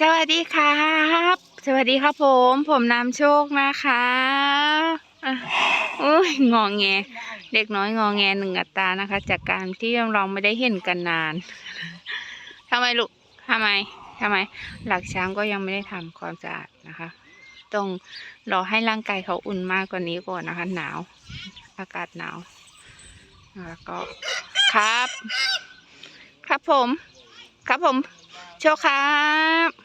สวัสดีครับ สวัสดีครับผม ผมนำโชคนะคะอะโอ้ยงองแง เด็กน้อยงองแงหนึ่งอัตรานะคะ จากการที่เราไม่ได้เห็นกันนานทำไมลูกทำไมทำไม หลักช้างก็ยังไม่ได้ทำความสะอาดนะคะ ต้องรอให้ร่างกายเขาอุ่นมากกว่านี้ก่อนนะคะ หนาว อากาศหนาวแล้วก็ครับ ครับผม ครับผม โชคครับ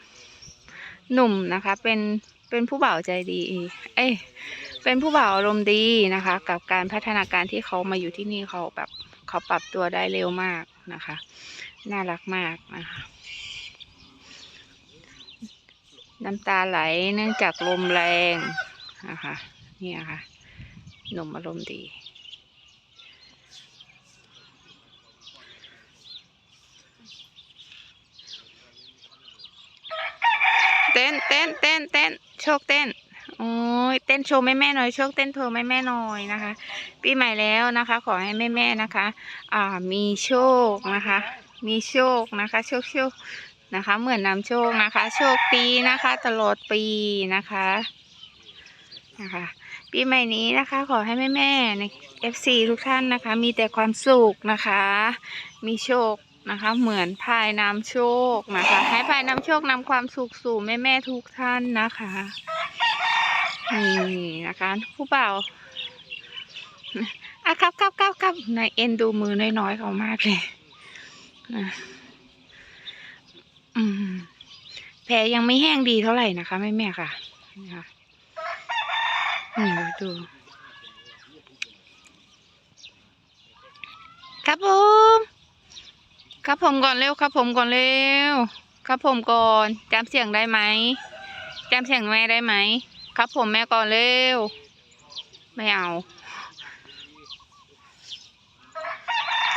หนุ่มนะคะ เป็นเป็นผู้บ่าวใจดี เอ้ยเป็นผู้บ่าวอารมณ์ดีนะคะ กับการพัฒนาการที่เขามาอยู่ที่นี่เขาแบบเขาปรับตัวได้เร็วมากนะคะ น่ารักมากนะคะน้ำตาไหลเนื่องจากลมแรงนะคะนี่ยค่ะหนุ่มอารมณ์ดี เต้นเต้นเต้นเต้นโชคเต้นโอ้ยเต้นโชว์แม่แม่ๆหน่อยโชคเต้นโชว์แม่แม่ๆหน่อยนะคะ ปีใหม่แล้วนะคะ ขอให้แม่แม่ๆนะคะ อ่ามีโชคนะคะ มีโชคนะคะ โชคโชคนะคะ เหมือนนำโชคนะคะ โชคปีนะคะ ตลอดปีนะคะนะคะปีใหม่นี้นะคะขอให้แม่แม่ใน FC ทุกท่านนะคะ มีแต่ความสุขนะคะ มีโชค นะคะ เหมือนพายนำโชคนะคะ ให้พายนำโชคนำความสุขสู่แม่แม่ทุกท่านนะคะนี่นะคะผู้เบาอะครับครับครับครับนายเอ็นดูมือน้อยๆเขามากเลยอะแผลยังไม่แห้งดีเท่าไหร่นะคะแม่แม่ค่ะนี่ค่ะนี่ดู ครับผม ครับผมก่อนเร็วครับผมก่อนเร็วครับผมก่อนจำเสียงได้ไหมจำเสียงแม่ได้ไหมครับผมแม่ก่อนเร็ว ไม่เอา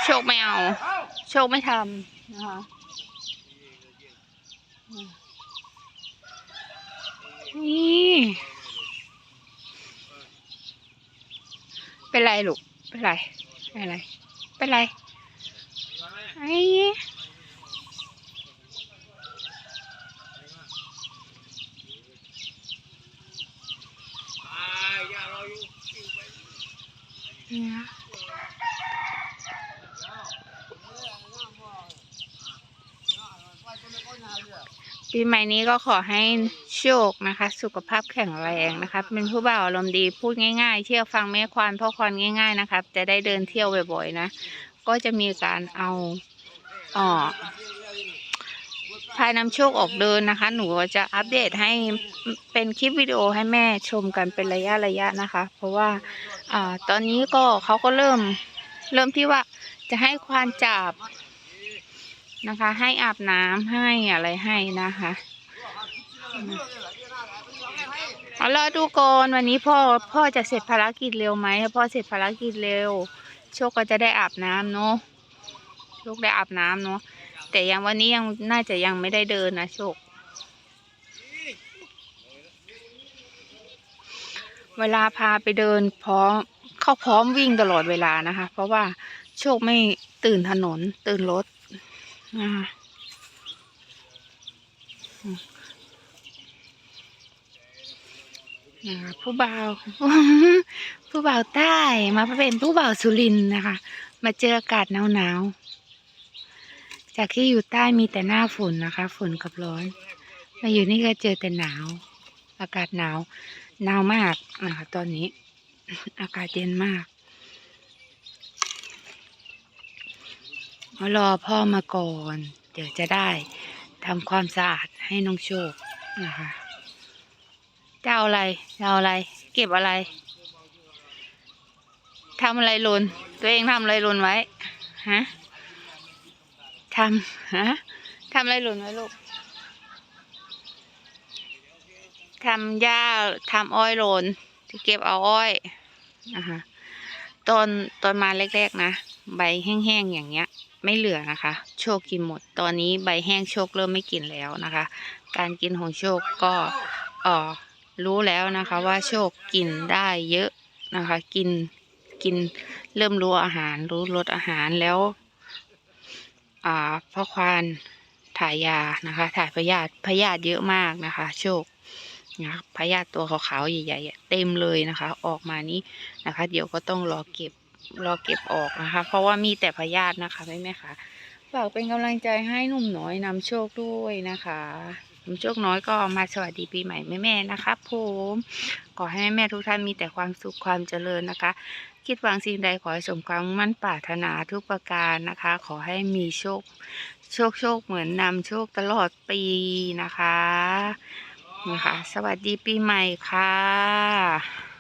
โชคไม่เอา โชคไม่ทำนะคะนี่เป็นไรลูก เป็นไร เป็นไร เป็นไรไอ้ เนี่ยปีใหม่นี้ก็ขอให้โชคนะคะ สุขภาพแข็งแรงนะคะ เป็นผู้บ่าวอารมณ์ดีพูดง่าย ๆเชื่อฟังแม่ควานพ่อควานง่าย ๆ นะครับ จะได้เดินเที่ยวบ่อยๆนะ ก็จะมีการเอาอ่อพายนำโชคออกเดินนะคะ หนูจะอัปเดตให้เป็นคลิปวิดีโอให้แม่ชมกันเป็นระยะระยะนะคะ เพราะว่า อ่า ตอนนี้ก็เขาก็เริ่ม เริ่มที่ว่าจะให้ควานจับนะคะ ให้อาบน้ำให้อะไรให้นะคะเอารอดูก่อนวันนี้พ่อพ่อจะเสร็จภารกิจเร็วไหมถ้าพ่อเสร็จภารกิจเร็ว โชคก็จะได้อาบน้ำเนาะโชคได้อาบน้ำเนาะแต่ยังวันนี้ยังน่าจะยังไม่ได้เดินนะโชค เวลาพาไปเดินพร้อมเข้าพร้อมวิ่งตลอดเวลานะคะ เพราะว่าโชคไม่ตื่นถนนตื่นรถนะคะผู้บ่าวผู้บ่าวใต้มาเป็นผู้บ่าวสุรินนะคะ มาเจออากาศหนาวๆจากที่อยู่ใต้มีแต่หน้าฝนนะคะ ฝนกับร้อน มาอยู่นี่ก็เจอแต่หนาว อากาศหนาวหนาวมากนะคะตอนนี้ อากาศเย็นมากรอพ่อมาก่อน เดี๋ยวจะได้ทำความสะอาดให้น้องโชคนะคะจะเอาอะไรจะเอาอะไร เก็บอะไรทำอะไรล่นตัวเองทำอะไรล่นไว้ฮะทำฮะทำอะไรหล่นไว้ลูก ทำหญ้าทำอ้อยหลนที่เก็บเอาอ้อยนะคะตอนตอนมาแรกๆนะใบแห้งๆอย่างเงี้ย ไม่เหลือนะคะ โชคกินหมด ตอนนี้ใบแห้งโชคเริ่มไม่กินแล้วนะคะ การกินของโชคก็เออรู้แล้วนะคะว่าโชคกินได้เยอะนะคะ กินกินเริ่มรู้อาหาร รู้รสอาหารแล้ว อ่าพ่อควานถ่ายยานะคะ ถ่ายพยาธิพยาธิเยอะมากนะคะ โชค นะพยาธิตัวขาวๆใหญ่ๆเต็มเลยนะคะ ออกมานี้นะคะ เดี๋ยวก็ต้องรอเก็บรอเก็บออกนะคะ เพราะว่ามีแต่พยาธินะคะแม่แม่ๆค่ะฝากเป็นกำลังใจให้หนุ่มน้อยนำโชคด้วยนะคะนำโชคน้อยก็มาสวัสดีปีใหม่แม่ๆนะคะผมขอให้แม่ๆทุกท่านมีแต่ความสุขความเจริญนะคะ คิดหวังสิ่งใดขอให้สมความมั่นปรารถนาทุกประการนะคะ ขอให้มีโชคโชคโชคเหมือนนำโชคตลอดปีนะคะ นะคะ สวัสดีปีใหม่ค่ะ